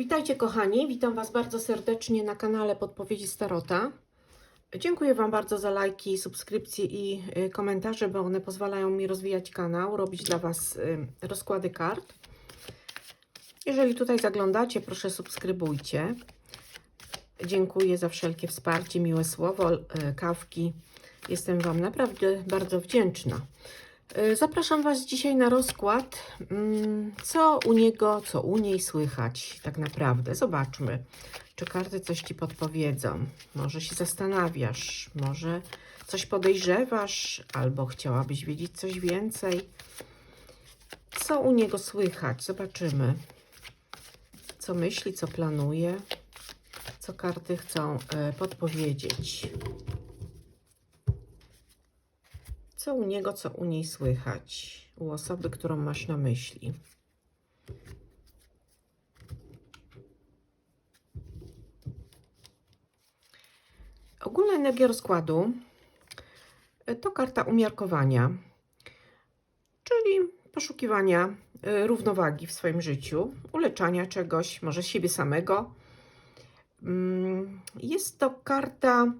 Witajcie kochani, witam Was bardzo serdecznie na kanale Podpowiedzi Starota. Dziękuję Wam bardzo za lajki, subskrypcje i y, komentarze, bo one pozwalają mi rozwijać kanał, robić dla Was y, rozkłady kart. Jeżeli tutaj zaglądacie, proszę subskrybujcie. Dziękuję za wszelkie wsparcie, miłe słowo, y, kawki. Jestem Wam naprawdę bardzo wdzięczna. Y, Zapraszam Was dzisiaj na rozkład, mm, co u niego, co u niej słychać tak naprawdę. Zobaczmy, czy karty coś Ci podpowiedzą. Może się zastanawiasz, może coś podejrzewasz, albo chciałabyś wiedzieć coś więcej. Co u niego słychać? Zobaczymy. Co myśli, co planuje, co karty chcą e, podpowiedzieć. Co u niego, co u niej słychać? U osoby, którą masz na myśli. Ogólna energia rozkładu y, to karta umiarkowania, czyli poszukiwania y, równowagi w swoim życiu, uleczania czegoś, może siebie samego. Mm, Jest to karta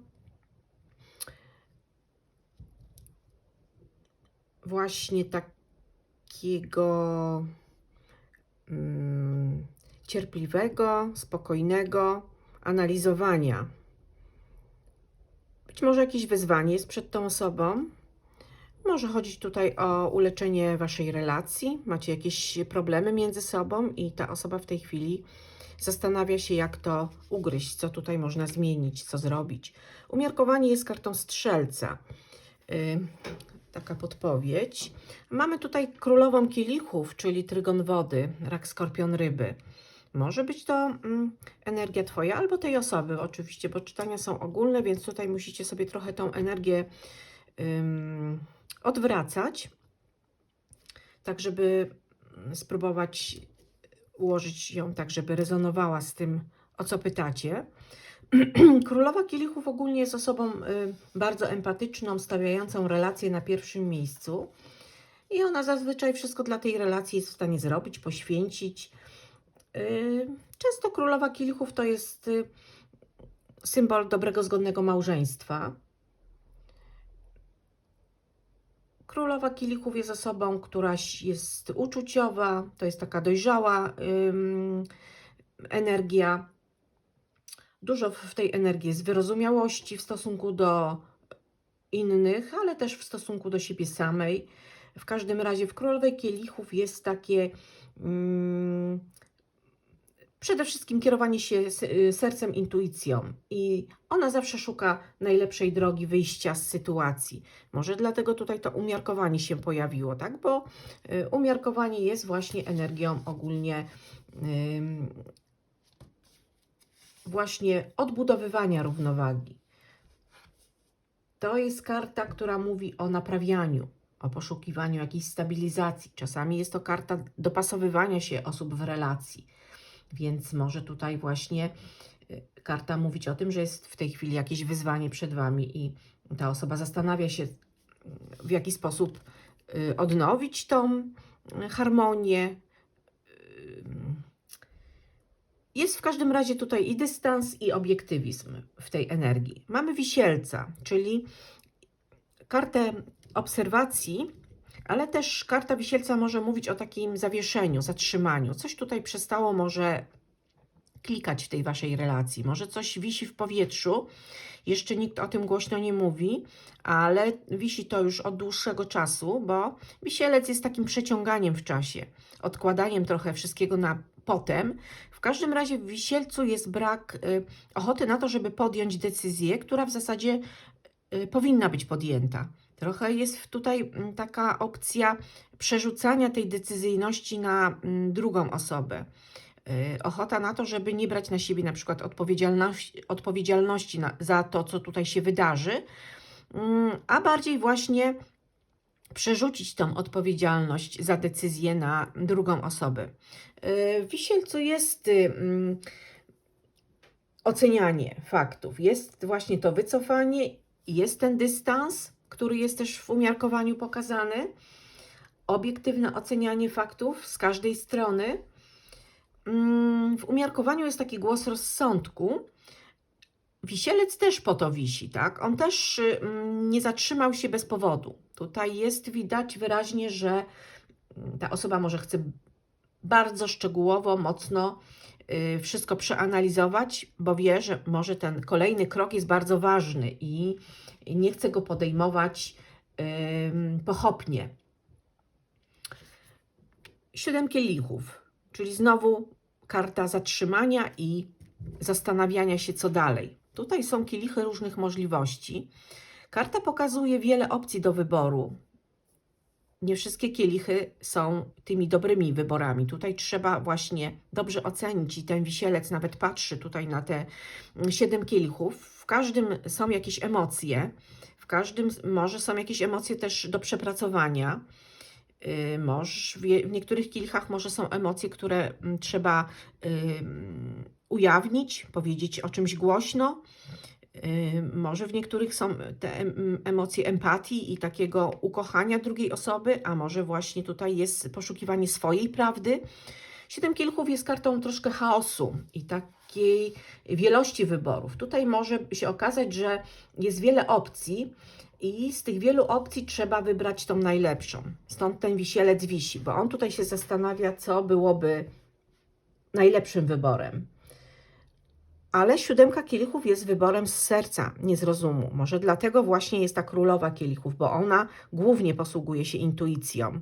właśnie takiego mm, cierpliwego, spokojnego analizowania. Być może jakieś wyzwanie jest przed tą osobą. Może chodzić tutaj o uleczenie waszej relacji. Macie jakieś problemy między sobą i ta osoba w tej chwili zastanawia się, jak to ugryźć, co tutaj można zmienić, co zrobić. Umiarkowanie jest kartą strzelca. Taka podpowiedź. Mamy tutaj królową kielichów, czyli trygon wody, rak, skorpion, ryby. Może być to mm, energia Twoja albo tej osoby, oczywiście, bo czytania są ogólne, więc tutaj musicie sobie trochę tą energię ym, odwracać, tak żeby spróbować ułożyć ją tak, żeby rezonowała z tym, o co pytacie. Królowa Kielichów ogólnie jest osobą y, bardzo empatyczną, stawiającą relacje na pierwszym miejscu. I ona zazwyczaj wszystko dla tej relacji jest w stanie zrobić, poświęcić. Y, Często Królowa Kielichów to jest y, symbol dobrego, zgodnego małżeństwa. Królowa Kielichów jest osobą, która jest uczuciowa, to jest taka dojrzała energia. Dużo w tej energii jest wyrozumiałości w stosunku do innych, ale też w stosunku do siebie samej. W każdym razie w Królowej Kielichów jest takie mm, przede wszystkim kierowanie się y, sercem, intuicją i ona zawsze szuka najlepszej drogi wyjścia z sytuacji. Może dlatego tutaj to umiarkowanie się pojawiło, tak? Bo y, umiarkowanie jest właśnie energią ogólnie właśnie odbudowywania równowagi. To jest karta, która mówi o naprawianiu, o poszukiwaniu jakiejś stabilizacji. Czasami jest to karta dopasowywania się osób w relacji, więc może tutaj właśnie y, karta mówić o tym, że jest w tej chwili jakieś wyzwanie przed Wami i ta osoba zastanawia się, y, w jaki sposób y, odnowić tą harmonię. Y, Jest w każdym razie tutaj i dystans, i obiektywizm w tej energii. Mamy wisielca, czyli kartę obserwacji, ale też karta wisielca może mówić o takim zawieszeniu, zatrzymaniu. Coś tutaj przestało może klikać w tej waszej relacji. Może coś wisi w powietrzu. Jeszcze nikt o tym głośno nie mówi, ale wisi to już od dłuższego czasu, bo wisielec jest takim przeciąganiem w czasie, odkładaniem trochę wszystkiego na potem. W każdym razie w wisielcu jest brak y, ochoty na to, żeby podjąć decyzję, która w zasadzie y, powinna być podjęta. Trochę jest tutaj mm, taka opcja przerzucania tej decyzyjności na mm, drugą osobę. Y, Ochota na to, żeby nie brać na siebie na przykład odpowiedzialności, odpowiedzialności na, za to, co tutaj się wydarzy, mm, a bardziej właśnie przerzucić tą odpowiedzialność za decyzję na drugą osobę. Y, W wisielcu jest y, mm, ocenianie faktów, jest właśnie to wycofanie, jest ten dystans, który jest też w umiarkowaniu pokazany, obiektywne ocenianie faktów z każdej strony. Mm, w umiarkowaniu jest taki głos rozsądku. Wisielec też po to wisi, tak? On też y, mm, nie zatrzymał się bez powodu. Tutaj jest widać wyraźnie, że mm, ta osoba może chce bardzo szczegółowo, mocno y, wszystko przeanalizować, bo wie, że może ten kolejny krok jest bardzo ważny i nie chce go podejmować pochopnie. Siedem kielichów, czyli znowu karta zatrzymania i zastanawiania się, co dalej. Tutaj są kielichy różnych możliwości. Karta pokazuje wiele opcji do wyboru. Nie wszystkie kielichy są tymi dobrymi wyborami. Tutaj trzeba właśnie dobrze ocenić i ten wisielec nawet patrzy tutaj na te siedem kielichów. W każdym są jakieś emocje, w każdym może są jakieś emocje też do przepracowania. Yy, Może, w niektórych kielichach może są emocje, które mm, trzeba ym, ujawnić, powiedzieć o czymś głośno. Yy, Może w niektórych są te em- emocje empatii i takiego ukochania drugiej osoby, a może właśnie tutaj jest poszukiwanie swojej prawdy. Siedem kielichów jest kartą troszkę chaosu i takiej wielości wyborów. Tutaj może się okazać, że jest wiele opcji i z tych wielu opcji trzeba wybrać tą najlepszą. Stąd ten wisielec wisi, bo on tutaj się zastanawia, co byłoby najlepszym wyborem. Ale siódemka kielichów jest wyborem z serca, nie z rozumu. Może dlatego właśnie jest ta królowa kielichów, bo ona głównie posługuje się intuicją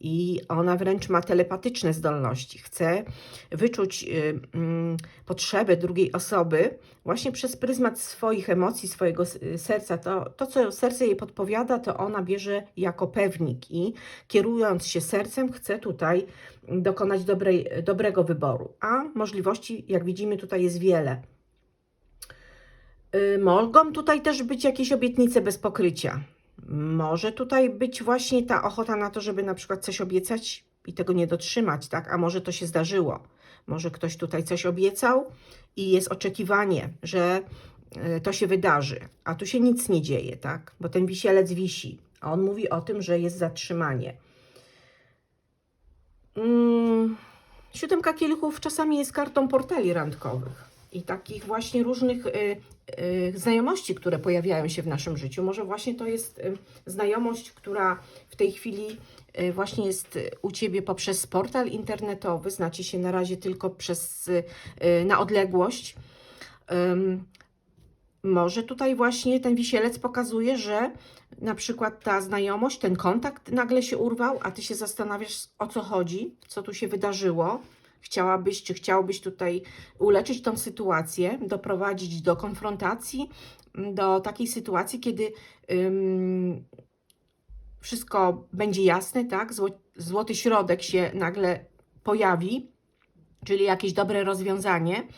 i ona wręcz ma telepatyczne zdolności. Chce wyczuć y, mm, potrzeby drugiej osoby właśnie przez pryzmat swoich emocji, swojego y, serca. To, to, co serce jej podpowiada, to ona bierze jako pewnik i kierując się sercem, chce tutaj dokonać dobrej, dobrego wyboru. A możliwości, jak widzimy, tutaj jest wiele. Y, Mogą tutaj też być jakieś obietnice bez pokrycia. Może tutaj być właśnie ta ochota na to, żeby na przykład coś obiecać i tego nie dotrzymać, tak? A może to się zdarzyło. Może ktoś tutaj coś obiecał i jest oczekiwanie, że y, to się wydarzy, a tu się nic nie dzieje, tak? Bo ten wisielec wisi, a on mówi o tym, że jest zatrzymanie. Mm, Siódemka kielichów czasami jest kartą portali randkowych i takich właśnie różnych y, y, znajomości, które pojawiają się w naszym życiu. Może właśnie to jest y, znajomość, która w tej chwili właśnie jest u Ciebie poprzez portal internetowy, znacie się na razie tylko przez, na odległość. Może tutaj właśnie ten wisielec pokazuje, że na przykład ta znajomość, ten kontakt nagle się urwał, a ty się zastanawiasz o co chodzi, co tu się wydarzyło. Chciałabyś, czy chciałbyś tutaj uleczyć tą sytuację, doprowadzić do konfrontacji, m, do takiej sytuacji, kiedy ym, wszystko będzie jasne, tak? Zło, złoty środek się nagle pojawi, czyli jakieś dobre rozwiązanie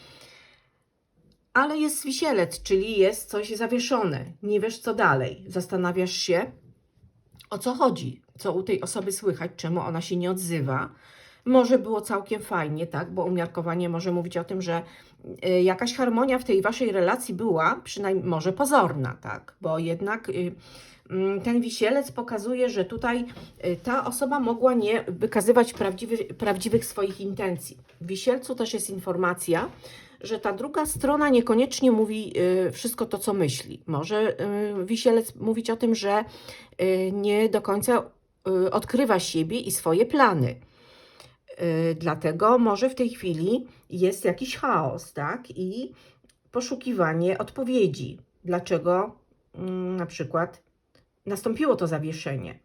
ale jest wisielec, czyli jest coś zawieszone. Nie wiesz co dalej. Zastanawiasz się, o co chodzi, co u tej osoby słychać, czemu ona się nie odzywa. Może było całkiem fajnie, tak? Bo umiarkowanie może mówić o tym, że y, jakaś harmonia w tej waszej relacji była, przynajmniej może pozorna, tak? Bo jednak y, mm, ten wisielec pokazuje, że tutaj y, ta osoba mogła nie wykazywać prawdziwy, prawdziwych swoich intencji. W wisielcu też jest informacja, że ta druga strona niekoniecznie mówi wszystko to, co myśli. Może wisielec mówić o tym, że nie do końca odkrywa siebie i swoje plany. Y, Dlatego może w tej chwili jest jakiś chaos, tak? I poszukiwanie odpowiedzi. Dlaczego mm, na przykład nastąpiło to zawieszenie?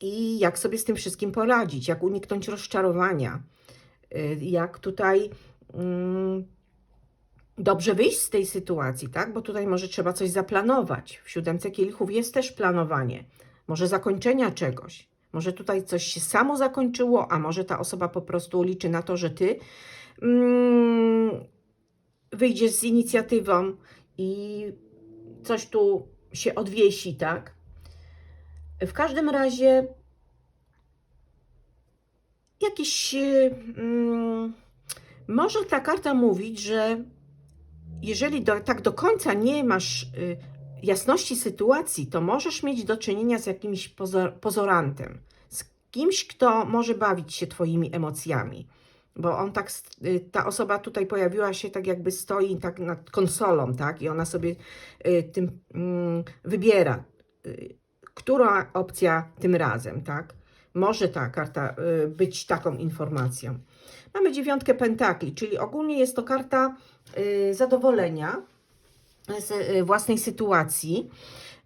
I jak sobie z tym wszystkim poradzić? Jak uniknąć rozczarowania? Y, Jak tutaj mm, dobrze wyjść z tej sytuacji, tak? Bo tutaj może trzeba coś zaplanować. W siódemce kielichów jest też planowanie, może zakończenia czegoś. Może tutaj coś się samo zakończyło, a może ta osoba po prostu liczy na to, że ty mm, wyjdziesz z inicjatywą i coś tu się odwiesi, tak? W każdym razie jakiś. y, Mm, może ta karta mówić, że jeżeli do, tak do końca nie masz y, jasności sytuacji, to możesz mieć do czynienia z jakimś pozor, pozorantem, z kimś, kto może bawić się Twoimi emocjami. bo on tak, y, ta osoba tutaj pojawiła się tak jakby stoi tak nad konsolą, tak, i ona sobie y, tym mm, wybiera, y, która opcja tym razem, tak. Może ta karta być taką informacją. Mamy dziewiątkę pentakli, czyli ogólnie jest to karta zadowolenia z y, własnej sytuacji.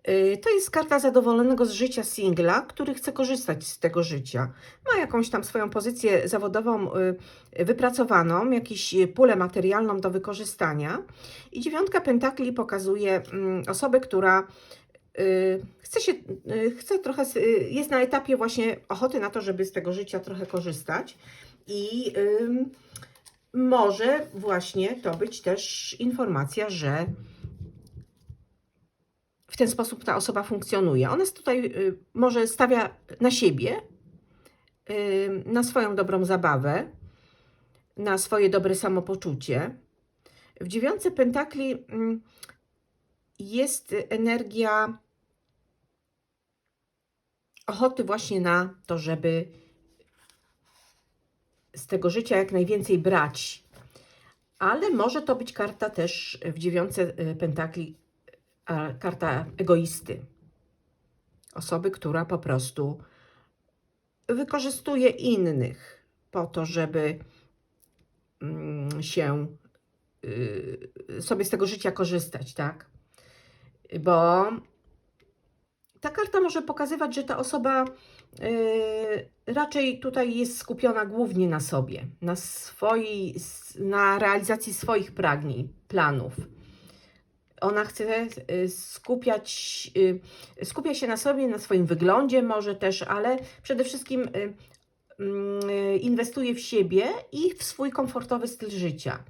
Y, To jest karta zadowolonego z życia singla, który chce korzystać z tego życia. Ma jakąś tam swoją pozycję zawodową y, wypracowaną, jakąś pulę materialną do wykorzystania. I dziewiątka pentakli pokazuje mm, osobę, która chce się, chce trochę, jest na etapie właśnie ochoty na to, żeby z tego życia trochę korzystać. I może właśnie to być też informacja, że w ten sposób ta osoba funkcjonuje. Ona tutaj y, może stawia na siebie, y, na swoją dobrą zabawę, na swoje dobre samopoczucie. W dziewiątce pentakli mm, jest energia ochoty właśnie na to, żeby z tego życia jak najwięcej brać. Ale może to być karta też w dziewiątce y, pentakli, karta egoisty. Osoby, która po prostu wykorzystuje innych po to, żeby mm, się y, sobie z tego życia korzystać, tak? Bo ta karta może pokazywać, że ta osoba y, raczej tutaj jest skupiona głównie na sobie, na swojej, na realizacji swoich pragnień, planów. Ona chce y, skupiać, y, skupia się na sobie, na swoim wyglądzie może też, ale przede wszystkim y, mm, inwestuje w siebie i w swój komfortowy styl życia.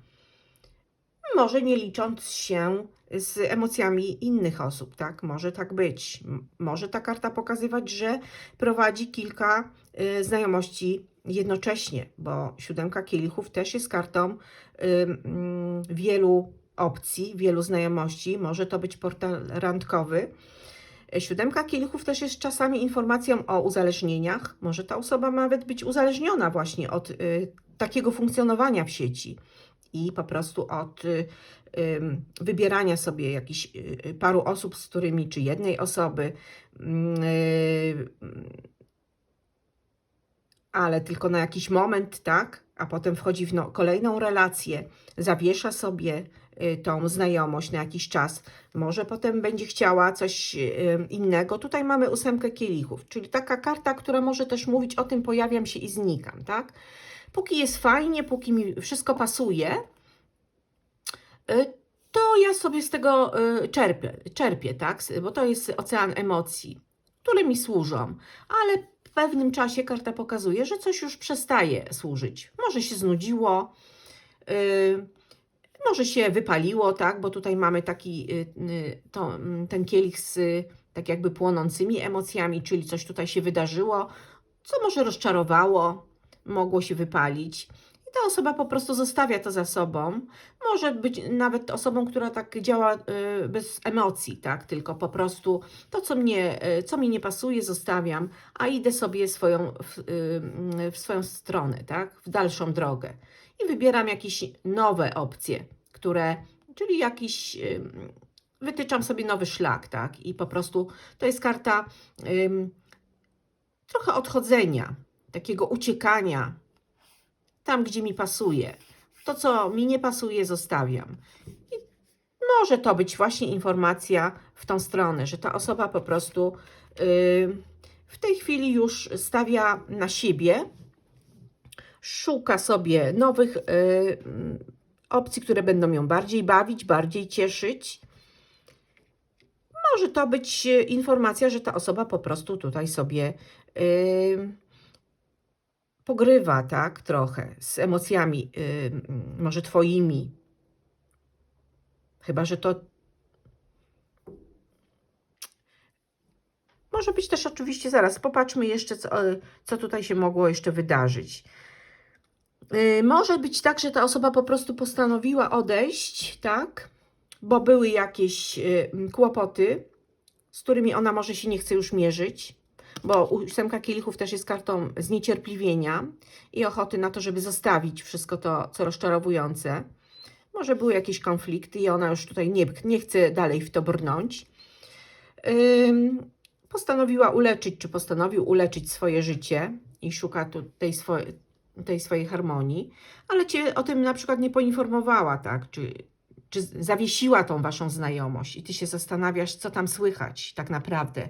Może nie licząc się z emocjami innych osób, tak? Może tak być. Może ta karta pokazywać, że prowadzi kilka znajomości jednocześnie, bo siódemka kielichów też jest kartą mm, wielu opcji, wielu znajomości. Może to być portal randkowy. Siódemka kielichów też jest czasami informacją o uzależnieniach. Może ta osoba ma nawet być uzależniona właśnie od y, takiego funkcjonowania w sieci i po prostu od y, ym, wybierania sobie jakichś y, y, paru osób, z którymi, czy jednej osoby, mm, y, ale tylko na jakiś moment, tak? A potem wchodzi w no, kolejną relację, zawiesza sobie y, tą znajomość na jakiś czas. Może potem będzie chciała coś y, innego. Tutaj mamy ósemkę kielichów, czyli taka karta, która może też mówić o tym, pojawiam się i znikam, tak? Póki jest fajnie, póki mi wszystko pasuje, y, to ja sobie z tego y, czerpię, czerpię, tak? Bo to jest ocean emocji, które mi służą, ale w pewnym czasie karta pokazuje, że coś już przestaje służyć. Może się znudziło, y, może się wypaliło, tak? Bo tutaj mamy taki y, y, to, mm, ten kielich z tak jakby płonącymi emocjami, czyli coś tutaj się wydarzyło, co może rozczarowało, mogło się wypalić. I ta osoba po prostu zostawia to za sobą. Może być nawet osobą, która tak działa y, bez emocji, tak? Tylko po prostu to, co, mnie, co mi nie pasuje, zostawiam, a idę sobie swoją, w, w swoją stronę, tak? W dalszą drogę. I wybieram jakieś nowe opcje, które, czyli jakiś, wytyczam sobie nowy szlak, tak? I po prostu to jest karta trochę odchodzenia, takiego uciekania tam, gdzie mi pasuje. To, co mi nie pasuje, zostawiam. I może to być właśnie informacja w tą stronę, że ta osoba po prostu w tej chwili już stawia na siebie, szuka sobie nowych yy, opcji, które będą ją bardziej bawić, bardziej cieszyć. Może to być e, informacja, że ta osoba po prostu tutaj sobie yy, pogrywa, tak, trochę z emocjami, yy, mm, może twoimi. Chyba, że to może być też oczywiście, zaraz popatrzmy jeszcze, co, co tutaj się mogło jeszcze wydarzyć. Yy, może być tak, że ta osoba po prostu postanowiła odejść, tak, bo były jakieś yy, kłopoty, z którymi ona może się nie chce już mierzyć. bo ósemka kielichów też jest kartą zniecierpliwienia i ochoty na to, żeby zostawić wszystko to, co rozczarowujące. Może były jakieś konflikty i ona już tutaj nie, nie chce dalej w to brnąć. Postanowiła uleczyć, czy postanowił uleczyć swoje życie i szuka tu tej, swojej, tej swojej harmonii, ale cię o tym na przykład nie poinformowała, tak? Czy, czy zawiesiła tą waszą znajomość i ty się zastanawiasz, co tam słychać tak naprawdę,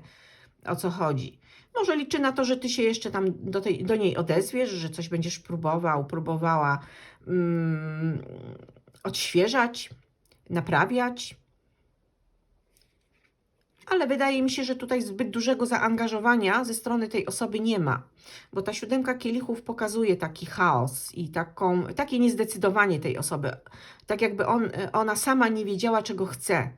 o co chodzi. Może liczy na to, że ty się jeszcze tam do, tej, do niej odezwiesz, że coś będziesz próbował, próbowała mm, odświeżać, naprawiać. Ale wydaje mi się, że tutaj zbyt dużego zaangażowania ze strony tej osoby nie ma, bo ta siódemka kielichów pokazuje taki chaos i taką, takie niezdecydowanie tej osoby. Tak jakby on, ona sama nie wiedziała, czego chce.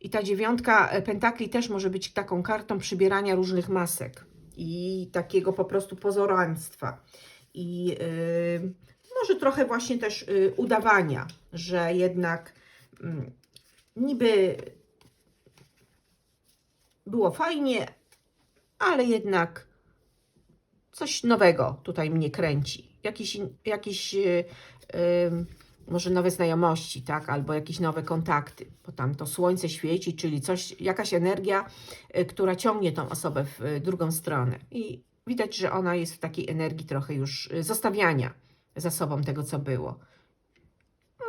I ta dziewiątka pentakli też może być taką kartą przybierania różnych masek i takiego po prostu pozoraństwa. I yy, może trochę właśnie też yy, udawania, że jednak yy, niby było fajnie, ale jednak coś nowego tutaj mnie kręci. Jakiś, jakiś yy, yy, może nowe znajomości, tak, albo jakieś nowe kontakty, bo tam to słońce świeci, czyli coś, jakaś energia, y, która ciągnie tą osobę w y, drugą stronę. I widać, że ona jest w takiej energii trochę już y, zostawiania za sobą tego, co było.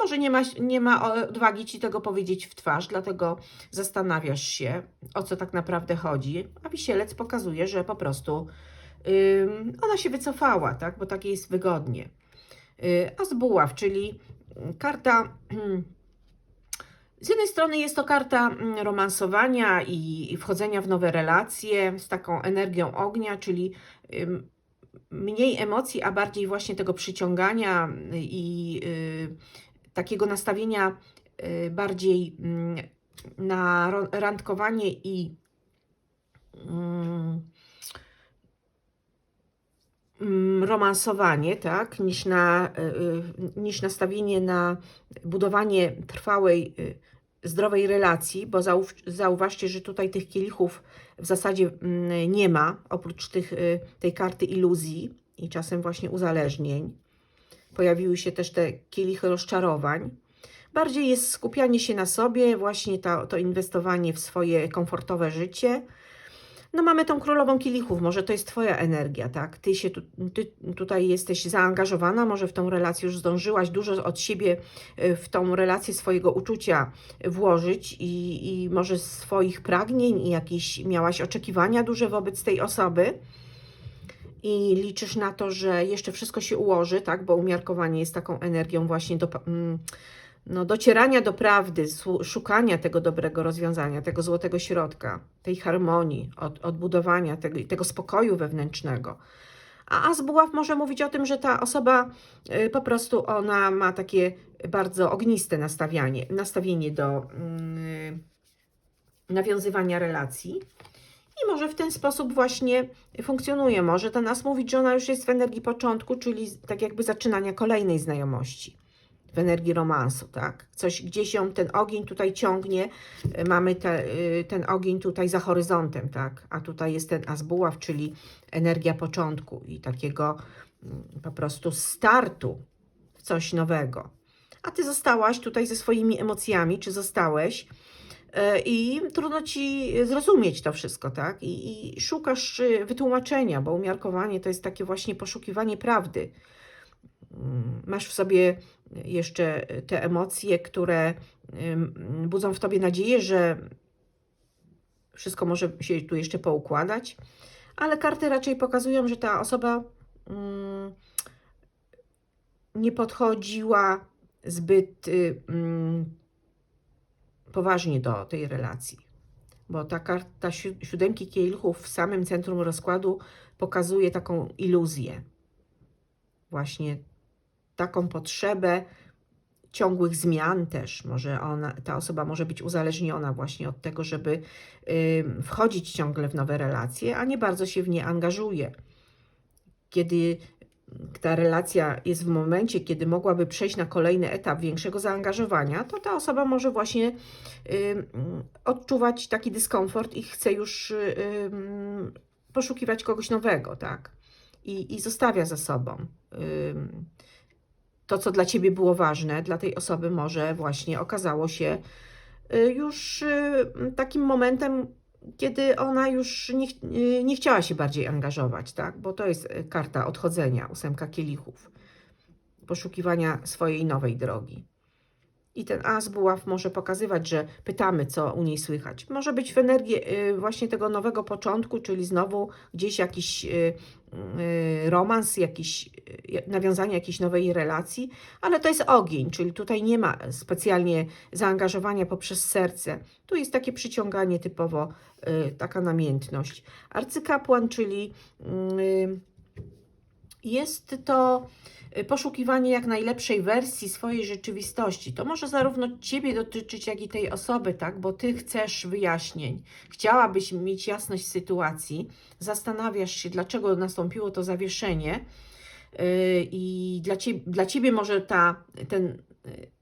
Może nie ma, nie ma odwagi ci tego powiedzieć w twarz, dlatego zastanawiasz się, o co tak naprawdę chodzi, a wisielec pokazuje, że po prostu ym, ona się wycofała, tak, bo tak jest wygodnie. Yy, a z buław, czyli karta. Z jednej strony jest to karta mm, romansowania i, wchodzenia w nowe relacje z taką energią ognia, czyli mniej emocji, a bardziej właśnie tego przyciągania i y, takiego nastawienia y, bardziej y, na randkowanie i mm, mm, romansowanie, tak, niż, na, y, y, niż nastawienie na budowanie trwałej, zdrowej relacji, bo zauw, zauważcie, że tutaj tych kielichów w zasadzie mm, nie ma, oprócz tych, tej karty iluzji i czasem właśnie uzależnień. Pojawiły się też te kielichy rozczarowań. Bardziej jest skupianie się na sobie, właśnie to, to inwestowanie w swoje komfortowe życie. No mamy tą królową kielichów, może to jest Twoja energia, tak? Ty się tu, ty tutaj jesteś zaangażowana, może w tą relację już zdążyłaś dużo od siebie y, w tą relację swojego uczucia włożyć i, i może swoich pragnień i jakieś miałaś oczekiwania duże wobec tej osoby i liczysz na to, że jeszcze wszystko się ułoży, tak? Bo umiarkowanie jest taką energią właśnie do, mm, no, docierania do prawdy, szukania tego dobrego rozwiązania, tego złotego środka, tej harmonii, od, odbudowania tego, tego spokoju wewnętrznego. A, a z buław może mówić o tym, że ta osoba y, po prostu ona ma takie bardzo ogniste nastawienie, nastawienie do y, nawiązywania relacji. I może w ten sposób właśnie funkcjonuje. Może to nas mówić, że ona już jest w energii początku, czyli tak jakby zaczynania kolejnej znajomości w energii romansu, tak? Coś gdzieś ją ten ogień tutaj ciągnie, mamy te, ten ogień tutaj za horyzontem, tak? A tutaj jest ten azbuław, czyli energia początku i takiego mm, po prostu startu w coś nowego. A ty zostałaś tutaj ze swoimi emocjami, czy zostałeś i trudno ci zrozumieć to wszystko, tak? I, I, szukasz wytłumaczenia, bo umiarkowanie to jest takie właśnie poszukiwanie prawdy. Mm, masz w sobie jeszcze te emocje, które budzą w tobie nadzieję, że wszystko może się tu jeszcze poukładać, ale karty raczej pokazują, że ta osoba mm, nie podchodziła zbyt y, mm, poważnie do tej relacji. Bo ta karta siódemki kielichów w samym centrum rozkładu pokazuje taką iluzję. Właśnie taką potrzebę ciągłych zmian też. Może ona, ta osoba może być uzależniona właśnie od tego, żeby y, wchodzić ciągle w nowe relacje, a nie bardzo się w nie angażuje. Kiedy ta relacja jest w momencie, kiedy mogłaby przejść na kolejny etap większego zaangażowania, to ta osoba może właśnie odczuwać taki dyskomfort i chce już poszukiwać kogoś nowego, tak? I, i zostawia za sobą. To, co dla ciebie było ważne, dla tej osoby może właśnie okazało się y, już y, takim momentem, kiedy ona już nie, nie chciała się bardziej angażować, tak? Bo to jest y, karta odchodzenia, ósemka kielichów, poszukiwania swojej nowej drogi. I ten as buław może pokazywać, że pytamy, co u niej słychać. Może być w energii y, właśnie tego nowego początku, czyli znowu gdzieś jakiś y, romans, jakiś, y, nawiązanie jakiejś nowej relacji, ale to jest ogień, czyli tutaj nie ma specjalnie zaangażowania poprzez serce. Tu jest takie przyciąganie typowo, y, taka namiętność. Arcykapłan, czyli y, jest to y, poszukiwanie jak najlepszej wersji swojej rzeczywistości. To może zarówno Ciebie dotyczyć, jak i tej osoby, tak? Bo Ty chcesz wyjaśnień, chciałabyś mieć jasność sytuacji, zastanawiasz się, dlaczego nastąpiło to zawieszenie yy, i dla Ciebie, dla ciebie może ta, ten,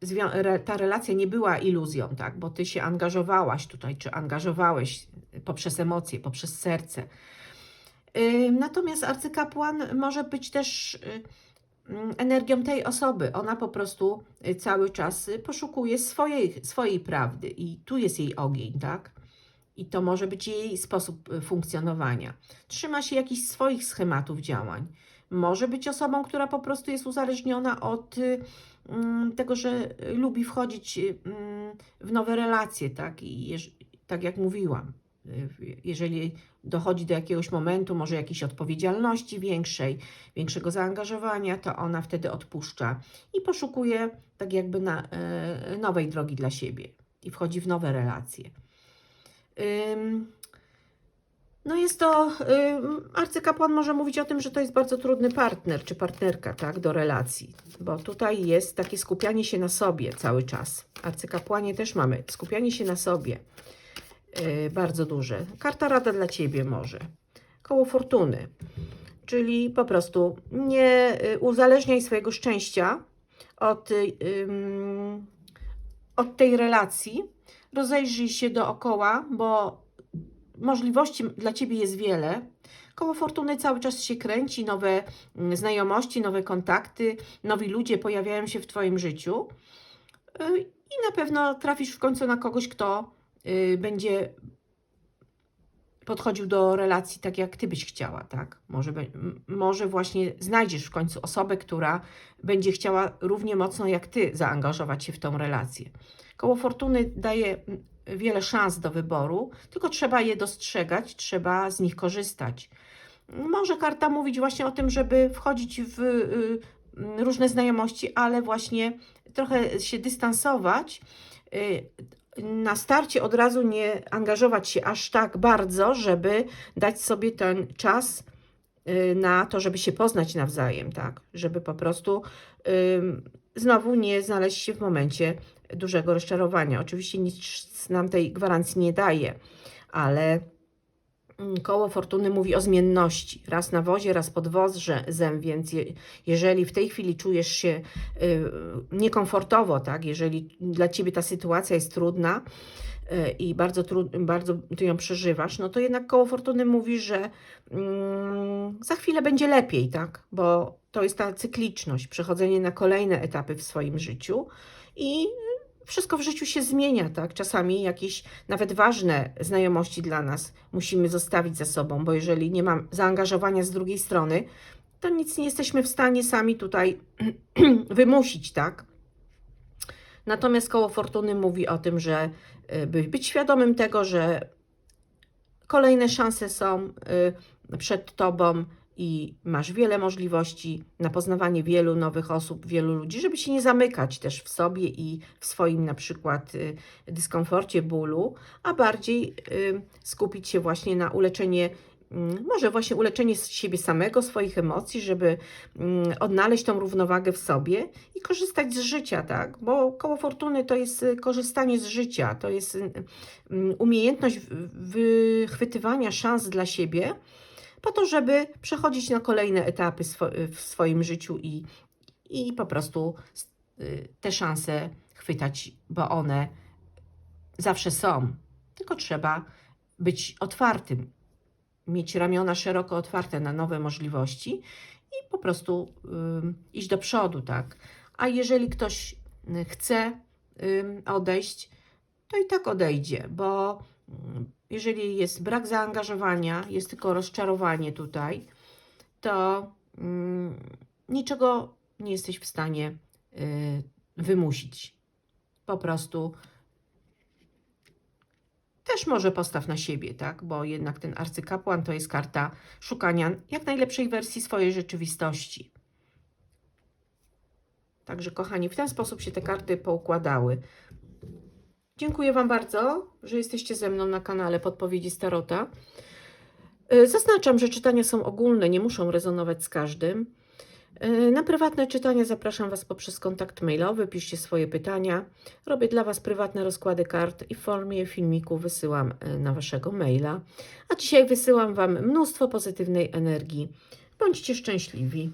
y, ta relacja nie była iluzją, tak? Bo Ty się angażowałaś tutaj, czy angażowałeś poprzez emocje, poprzez serce. Natomiast arcykapłan może być też yy, mm, energią tej osoby. Ona po prostu y, cały czas y, poszukuje swojej, swojej prawdy i tu jest jej ogień, tak? I to może być jej sposób y, funkcjonowania. Trzyma się jakichś swoich schematów działań. Może być osobą, która po prostu jest uzależniona od y, mm, tego, że y, lubi wchodzić y, mm, w nowe relacje, tak? I tak jak mówiłam, y, jeżeli dochodzi do jakiegoś momentu, może jakiejś odpowiedzialności większej, większego zaangażowania, to ona wtedy odpuszcza i poszukuje tak jakby na, e, nowej drogi dla siebie i wchodzi w nowe relacje. No jest to, arcykapłan może mówić o tym, że to jest bardzo trudny partner czy partnerka, tak, do relacji, bo tutaj jest takie skupianie się na sobie cały czas. Arcykapłanie też mamy skupianie się na sobie, bardzo duże. Karta rada dla Ciebie może. Koło fortuny, czyli po prostu nie y, uzależniaj swojego szczęścia od, y, od tej relacji. Rozejrzyj się dookoła, bo możliwości dla Ciebie jest wiele. Koło fortuny cały czas się kręci, nowe mm, znajomości, nowe kontakty, nowi ludzie pojawiają się w Twoim życiu. Y, I na pewno trafisz w końcu na kogoś, kto y, będzie podchodził do relacji tak, jak Ty byś chciała, tak? Może, może właśnie znajdziesz w końcu osobę, która będzie chciała równie mocno jak Ty zaangażować się w tą relację. Koło fortuny daje wiele szans do wyboru, tylko trzeba je dostrzegać, trzeba z nich korzystać. Może karta mówić właśnie o tym, żeby wchodzić w y, y, różne znajomości, ale właśnie trochę się dystansować. Na starcie od razu nie angażować się aż tak bardzo, żeby dać sobie ten czas y, na to, żeby się poznać nawzajem, tak? Żeby po prostu ym, znowu nie znaleźć się w momencie dużego rozczarowania. Oczywiście nic nam tej gwarancji nie daje, ale koło fortuny mówi o zmienności. Raz na wozie, raz pod wozem, więc je, jeżeli w tej chwili czujesz się y, niekomfortowo, tak, jeżeli dla Ciebie ta sytuacja jest trudna, y, i bardzo, trud, bardzo ty ją przeżywasz, no to jednak koło fortuny mówi, że mm, za chwilę będzie lepiej, tak? Bo to jest ta cykliczność, przechodzenie na kolejne etapy w swoim życiu i wszystko w życiu się zmienia, tak? Czasami jakieś nawet ważne znajomości dla nas musimy zostawić za sobą, bo jeżeli nie mam zaangażowania z drugiej strony, to nic nie jesteśmy w stanie sami tutaj wymusić, tak? Natomiast koło fortuny mówi o tym, że y, by być świadomym tego, że kolejne szanse są y, przed tobą i masz wiele możliwości na poznawanie wielu nowych osób, wielu ludzi, żeby się nie zamykać też w sobie i w swoim na przykład y, dyskomforcie, bólu, a bardziej y, skupić się właśnie na uleczenie mm, może właśnie uleczenie siebie samego, swoich emocji, żeby mm, odnaleźć tą równowagę w sobie i korzystać z życia, tak? Bo koło fortuny to jest y, korzystanie z życia, to jest umiejętność wychwytywania szans dla siebie, po to, żeby przechodzić na kolejne etapy w swoim życiu i, i po prostu y, te szanse chwytać, bo one zawsze są. Tylko trzeba być otwartym mieć ramiona szeroko otwarte na nowe możliwości i po prostu ym, iść do przodu, tak. A jeżeli ktoś y, chce ym, odejść, to i tak odejdzie, bo jeżeli jest brak zaangażowania, jest tylko rozczarowanie tutaj, to ym, niczego nie jesteś w stanie y, wymusić. Po prostu też może postaw na siebie, tak? Bo jednak ten arcykapłan to jest karta szukania jak najlepszej wersji swojej rzeczywistości. Także, kochani, w ten sposób się te karty poukładały. Dziękuję Wam bardzo, że jesteście ze mną na kanale Podpowiedzi Starota. Y, Zaznaczam, że czytania są ogólne, nie muszą rezonować z każdym. Y, Na prywatne czytania zapraszam Was poprzez kontakt mailowy, piszcie swoje pytania. Robię dla Was prywatne rozkłady kart i w formie filmiku wysyłam y, na Waszego maila. A dzisiaj wysyłam Wam mnóstwo pozytywnej energii. Bądźcie szczęśliwi.